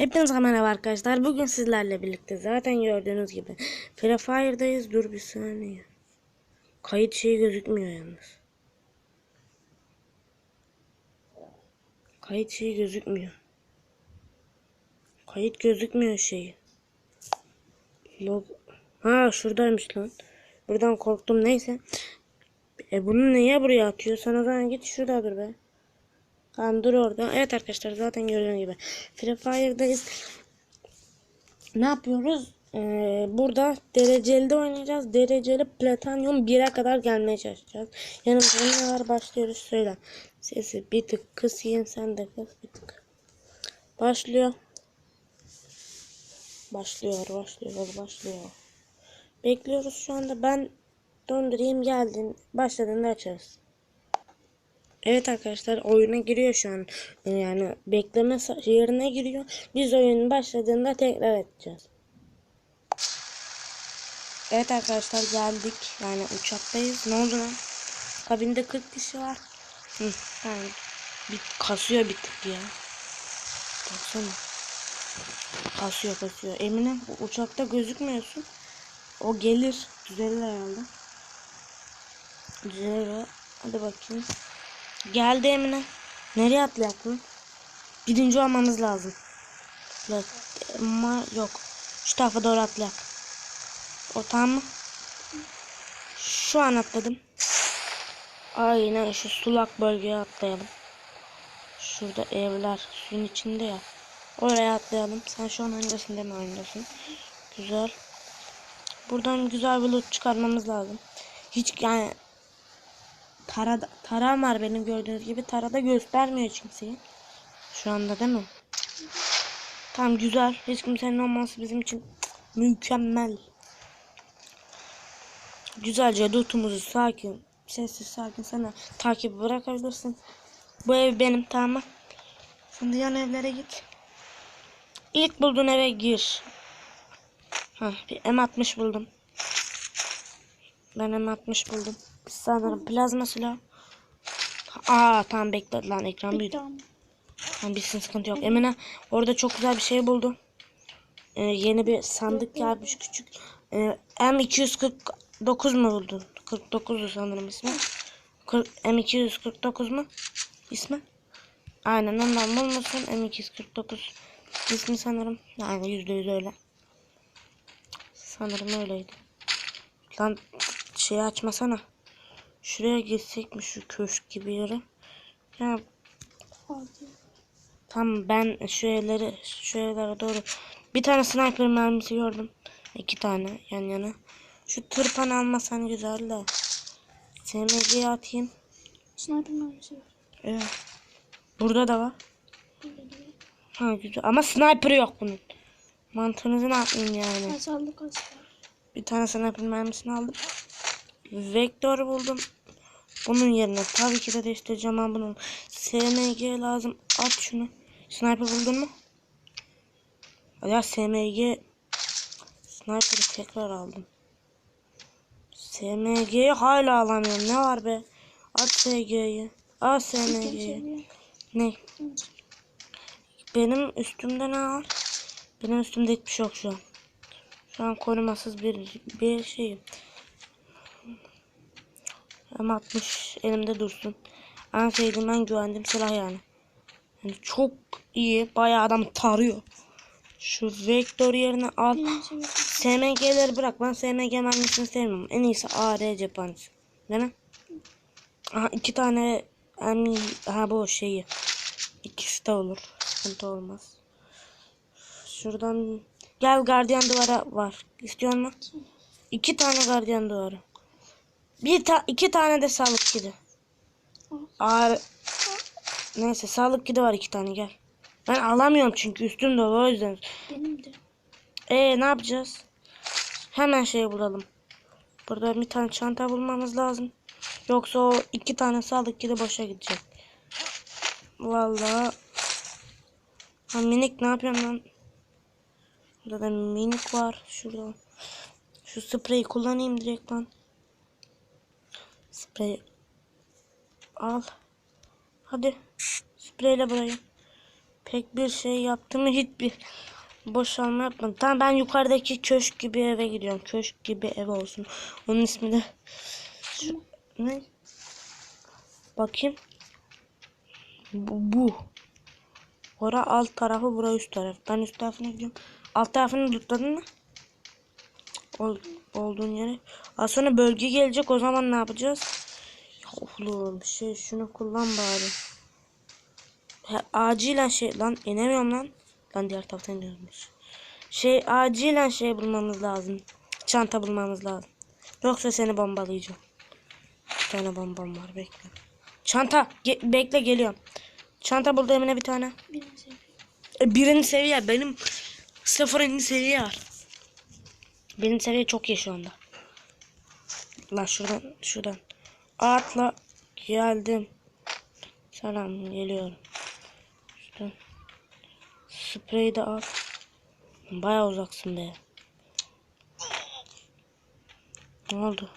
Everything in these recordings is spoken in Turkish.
Hepinize merhaba arkadaşlar. Bugün sizlerle birlikte zaten gördüğünüz gibi Free Fire'dayız. Dur bir saniye. Kayıt şeyi gözükmüyor yalnız. Kayıt şeyi gözükmüyor. Kayıt gözükmüyor şeyi. Log ha şuradaymış lan. Buradan korktum neyse. E bunu niye buraya atıyor? Sen o zaman git şurada dur be. Tamam dur orada. Evet arkadaşlar zaten gördüğünüz gibi Free Fire'dayız. Ne yapıyoruz? Ee, burada dereceli de oynayacağız. Dereceli Platinum 1'e kadar gelmeye çalışacağız. Yanımda ne var başlıyoruz söyle. Sesi bir tık kısayım sen de kıs bir tık. Başlıyor. Başlıyor, başlıyor, başlıyor. Bekliyoruz şu anda. Ben döndüreyim geldin. Başladığında açarız. Evet arkadaşlar oyuna giriyor şu an. Yani bekleme yerine giriyor. Biz oyunun başladığında tekrar edeceğiz. Evet arkadaşlar geldik. Yani uçaktayız. Ne oldu lan? Kabinde 40 kişi var. Hı, yani bir kasıyor bir tık ya. Baksana. Kasıyor kasıyor. Emine bu uçakta gözükmüyorsun. O gelir. Düzelir herhalde. Düzelir. Hadi bakayım. Geldi Emine. Nereye atlayak lan? Birinci olmamız lazım. Ama yok. Şu tarafa doğru atlayak. O tamam mı? Şu an atladım. Aynen şu sulak bölgeye atlayalım. Şurada evler suyun içinde ya. Oraya atlayalım. Sen şu an öndesinde mi oynuyorsun? Güzel. Buradan güzel bir loot çıkarmamız lazım. Hiç yani Tarada, taram var benim gördüğünüz gibi. Tarada göstermiyor kimseyi. Şu anda değil mi? Tamam güzel. Hiç kimsenin olması bizim için mükemmel. Güzelce lootumuzu sakin, sessiz sakin sana takip bırakabilirsin. Bu ev benim tamam? Şimdi yan evlere git. İlk bulduğun eve gir. Hah, bir M60 buldum. Ben M60 buldum. Sanırım plazma silah. Aa tamam bekle lan ekran büyüdü. Tamam. Bitsin sıkıntı yok. Emine orada çok güzel bir şey buldu. Ee, yeni bir sandık gelmiş küçük. Ee, M249 mu buldun? 49'du sanırım ismi. Kır- M249 mu? İsmi? Aynen ondan bulmuşsun. M249 ismi sanırım. Aynen yüzde yüz öyle. Sanırım öyleydi. Lan şeyi açmasana. Şuraya gitsek mi şu köşk gibi yere? Ya. Tamam ben şu evleri şu evlere doğru bir tane sniper mermisi gördüm. İki tane yan yana. Şu tırpan almasan güzel de. SMG'ye atayım. Sniper mermisi var. Evet. Burada da var. Ha güzel ama sniper yok bunun. Mantığınızı ne yapayım yani. Kaç var. Bir tane sniper mermisini aldım. Vektör buldum. Bunun yerine tabii ki de değiştireceğim ama bunun SMG lazım. At şunu. Sniper buldun mu? Ya SMG Sniper'ı tekrar aldım. SMG'yi hala alamıyorum. Ne var be? At SG'yi. At SMG'yi. Ne? Benim üstümde ne var? Benim üstümde hiçbir şey yok şu an. Şu an korumasız bir bir şeyim. Ama 60 elimde dursun. En sevdiğim en güvendiğim silah yani. yani çok iyi. Bayağı adam tarıyor. Şu vektör yerine al. SMG'leri bırak. Ben SMG mermisini sevmiyorum. En iyisi AR cephanesi. Değil mi? Aha iki tane em, ha bu şeyi. İkisi de olur. Sıkıntı olmaz. Şuradan gel gardiyan duvara var. İstiyor musun? İki tane gardiyan duvarı. Bir ta iki tane de sağlık kidi. Ağır... Neyse sağlık kidi var iki tane gel. Ben alamıyorum çünkü üstüm dolu o yüzden. Benim de. Ee ne yapacağız? Hemen şey bulalım. Burada bir tane çanta bulmamız lazım. Yoksa o iki tane sağlık kidi boşa gidecek. Vallahi. Ha minik ne yapıyorum lan? Burada da minik var. Şurada. Şu spreyi kullanayım direkt lan. Sprey. Al. Hadi. Spreyle burayı. pek bir şey yaptım hiçbir boşalma yapmadım. Tamam ben yukarıdaki köşk gibi eve gidiyorum. Köşk gibi ev olsun. Onun ismi de şu, ne? Bakayım. Bu, bu. Ora alt tarafı bura üst taraf. Ben üst tarafına gidiyorum. Alt tarafını tutladın mı? Ol, olduğun yere. Az sonra bölge gelecek o zaman ne yapacağız? Oğlum şey şunu kullan bari. Ha, acilen şey lan inemiyorum lan. Lan diğer taraftan iniyormuş. Şey acilen şey bulmamız lazım. Çanta bulmamız lazım. Yoksa seni bombalayacağım. Bir tane bombam var bekle. Çanta ge- bekle geliyorum. Çanta buldu Emine bir tane. Birini seviyorum. E, birinci seviye benim sıfırıncı seviye var. Benim seviye çok iyi şu anda. Lan şuradan şuradan. Atla geldim. Selam geliyorum. Şuradan. Spreyi de at. Baya uzaksın be. Ne oldu?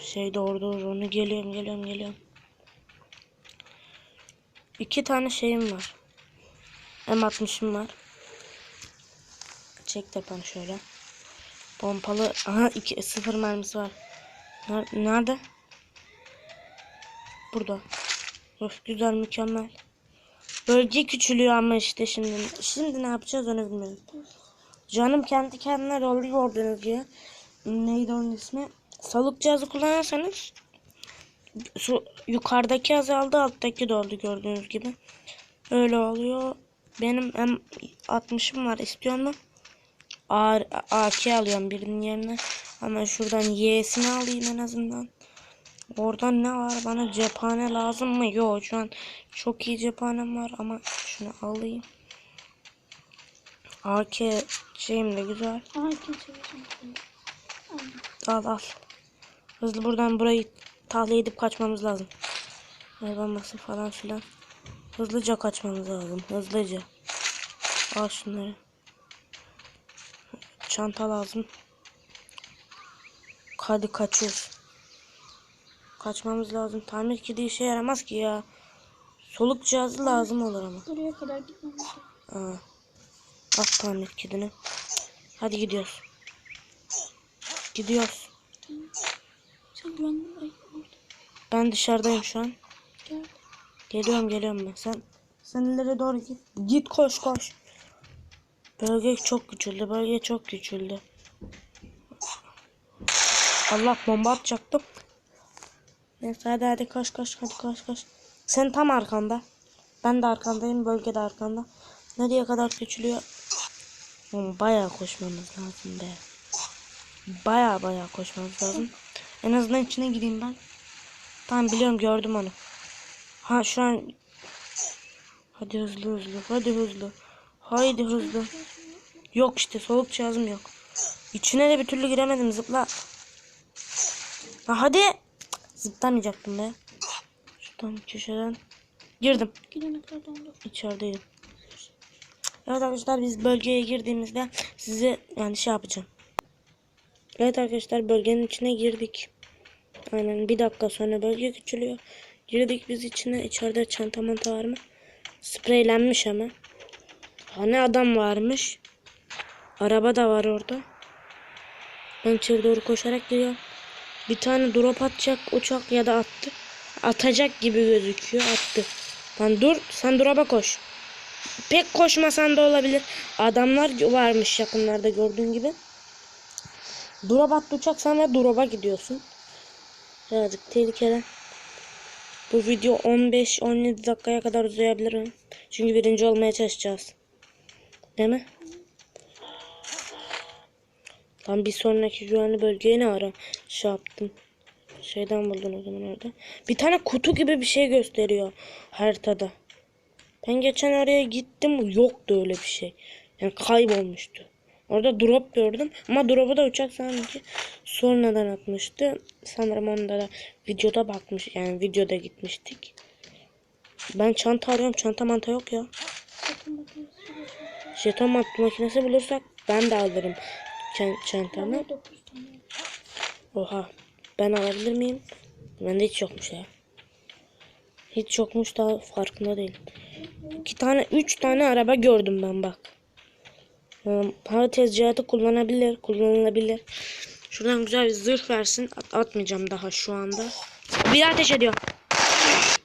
Şey de orada onu geliyorum geliyorum geliyorum. İki tane şeyim var. M60'ım var. Çek tepen şöyle. Pompalı. Aha iki sıfır mermisi var. Ner- Nerede? Burada. Of güzel mükemmel. Bölge küçülüyor ama işte şimdi. Şimdi ne yapacağız onu bilmiyorum. Canım kendi kendine gördüğünüz gibi. Neydi onun ismi? Soluk cihazı kullanırsanız su yukarıdaki azaldı alttaki doldu gördüğünüz gibi. Öyle oluyor. Benim hem 60'ım var istiyor mu? AK alıyorum birinin yerine. Ama şuradan Y'sini alayım en azından. Oradan ne var? Bana cephane lazım mı? Yok şu an çok iyi cephanem var ama şunu alayım. AK şeyim de güzel. Al al. Hızlı buradan burayı tahliye edip kaçmamız lazım. El bombası falan filan. Hızlıca kaçmamız lazım. Hızlıca. Al şunları. Çanta lazım. Hadi kaçıyoruz. Kaçmamız lazım. Tamir kiti işe yaramaz ki ya. Soluk cihazı lazım olur ama. Buraya kadar gitmemiz lazım. Aa. At tamir kitini. Hadi gidiyoruz. Gidiyoruz. Sen güvenli ay. Ben dışarıdayım şu an. Gel. Geliyorum geliyorum ben. Sen sen ileri doğru git. Git koş koş. Bölge çok küçüldü. Bölge çok küçüldü. Allah bomba atacaktım. Neyse hadi hadi koş koş hadi koş koş. Sen tam arkanda. Ben de arkandayım. Bölge de arkanda. Nereye kadar küçülüyor? Oğlum bayağı koşmamız lazım be. Bayağı bayağı koşmamız lazım. En azından içine gireyim ben. Tamam biliyorum gördüm onu. Ha şu an Hadi hızlı hızlı. Hadi hızlı. Haydi hızlı. Yok işte soluk cihazım yok. İçine de bir türlü giremedim zıpla. Ha hadi. Zıplamayacaktım be. Şuradan köşeden. Girdim. İçerideydim. Evet arkadaşlar biz bölgeye girdiğimizde size yani şey yapacağım. Evet arkadaşlar bölgenin içine girdik. Aynen bir dakika sonra bölge küçülüyor. Girdik biz içine. İçeride çanta manta var mı? Spreylenmiş ama. Hani adam varmış. Araba da var orada. Ben içeri doğru koşarak gidiyorum. Bir tane drop atacak uçak ya da attı. Atacak gibi gözüküyor. Attı. Lan dur sen drop'a koş. Pek koşmasan da olabilir. Adamlar varmış yakınlarda gördüğün gibi. Drop attı uçak sen ve drop'a gidiyorsun. Birazcık tehlikeli. Bu video 15-17 dakikaya kadar uzayabilir. Çünkü birinci olmaya çalışacağız. Değil mi? Lan bir sonraki güvenli bölgeye ne ara şey yaptım. Şeyden buldun o zaman orada. Bir tane kutu gibi bir şey gösteriyor haritada. Ben geçen oraya gittim yoktu öyle bir şey. Yani kaybolmuştu. Orada drop gördüm ama drop'u da uçak sanki sonradan atmıştı. Sanırım onda da videoda bakmış yani videoda gitmiştik. Ben çanta arıyorum çanta manta yok ya. Jeton makinesi bulursak ben de alırım çantamı. Bana 9 tane. Oha ben alabilir miyim? Bende hiç yokmuş ya. Hiç yokmuş da farkında değilim. İki tane, üç tane araba gördüm ben bak. Ee, Para tezcihatı kullanabilir, kullanılabilir. Şuradan güzel bir zırh versin. At- atmayacağım daha şu anda. Bir ateş ediyor.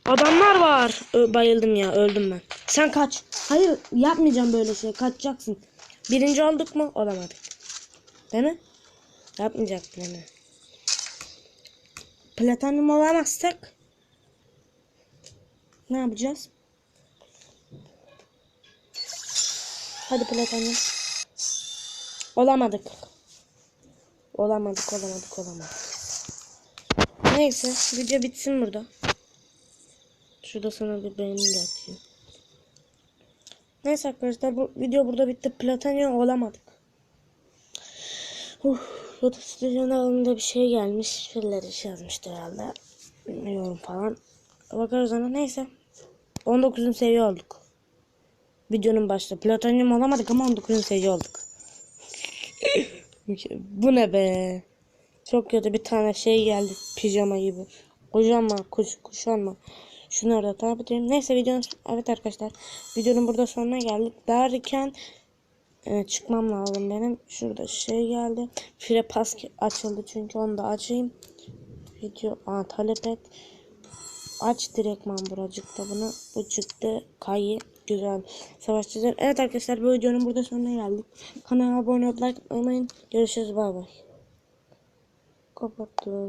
Adamlar var. Ö- bayıldım ya, öldüm ben. Sen kaç. Hayır, yapmayacağım böyle şey. Kaçacaksın. Birinci olduk mu? Olamadık. Değil mi? Yapmayacaktın değil mi? Platinum olamazsak ne yapacağız? Hadi platinum. Olamadık. Olamadık, olamadık, olamadık. Neyse, video bitsin burada. Şurada sana bir beğeni de atayım. Neyse arkadaşlar bu video burada bitti. Platinum olamadık. Uf, Yoda stüdyonun da bir şey gelmiş. Birileri iş yazmıştır herhalde. Bilmiyorum falan. Bakarız ona. Neyse. 19. seviye olduk. Videonun başında. Plutonyum olamadık ama 19. seviye olduk. Bu ne be? Çok kötü bir tane şey geldi. Pijama gibi. Kuşanma. Kuş, kuşanma. Şunu orada tabi edeyim. Neyse videonun evet arkadaşlar. Videonun burada sonuna geldik. Derken e, çıkmam lazım benim. Şurada şey geldi. Fire pass açıldı çünkü onu da açayım. Video aa, talep et. Aç direktman buracıkta bunu. Bu çıktı. Kayı. Güzel. Savaşçılar. Evet arkadaşlar bu videonun burada sonuna geldik. Kanala abone olup unutmayın. Görüşürüz. Bay bay. Kapattım.